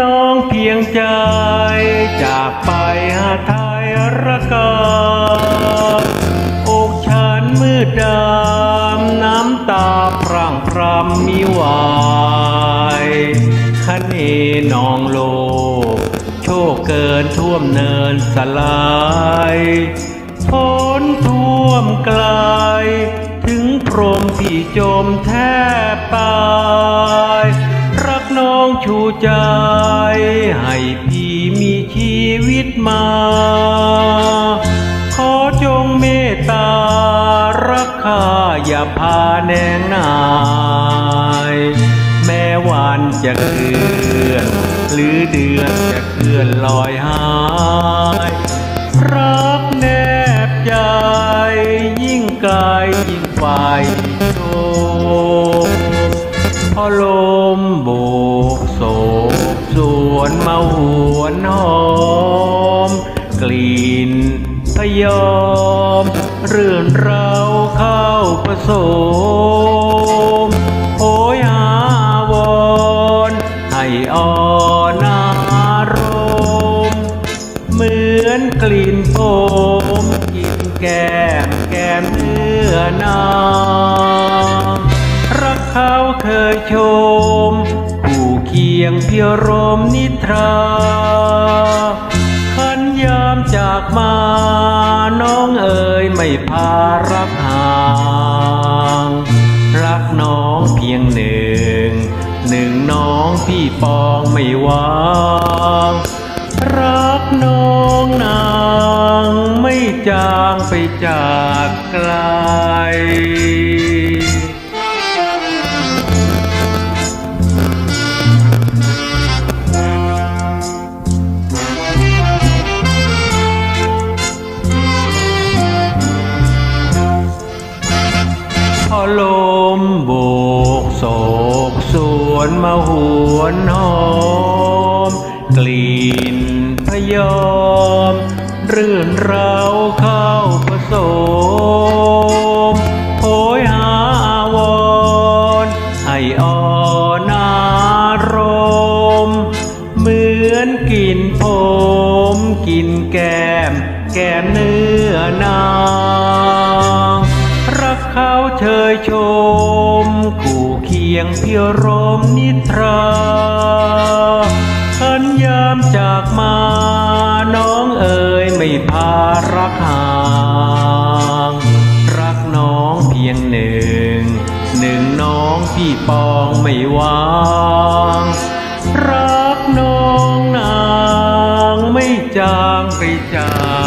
น้องเพียงใจ จากไปหาไทยระกาอกฉันมืดดำน้ำตาพร่างพรำมีวายคะเนนองโลก โชคเกินท่วมเนินสลายฝนท่วมไกล ถึงพรมพี่จมแทบตาย องชูใจให้พี่มีชีวิตมา ขอจงเมตตารักข้าอย่าพาแนงนาย แม้วันจะเคลื่อน หรือเดือนจะเคลื่อนลอยหายรักแนบใจยิ่งไกลยิ่งไฟ พยอม เรื่อนเราเข้าผสมโหยหาวอนให้อ่อนารมเหมือนกลิ่นโผมกินแก้มแก้มเนื้อนางรักเขาเคยชม ผู้เคียงเพียรมนิทราขันยามจากมา ยไม่พารักห่างรักน้องเพียงหนึ่ง หนึ่งน้องพี่ปองไม่วางรักน้องนางไม่จางไปจากไกล ลมโบกโศกสวนมาหวนหอม กลิ่นพยอม รื่นเราเข้าผสมโหยหาวอนให้อ่อนารม เหมือนกินผม กินแก้ม แก้มเนื้อนา เขาเชยชม คู่เคียงเพียรมนิทราขันยามจากมาน้องเอ๋ยไม่พารักห่าง รักน้องเพียงหนึ่ง หนึ่งน้องพี่ปองไม่วางรักน้องนางไม่จางไปจาก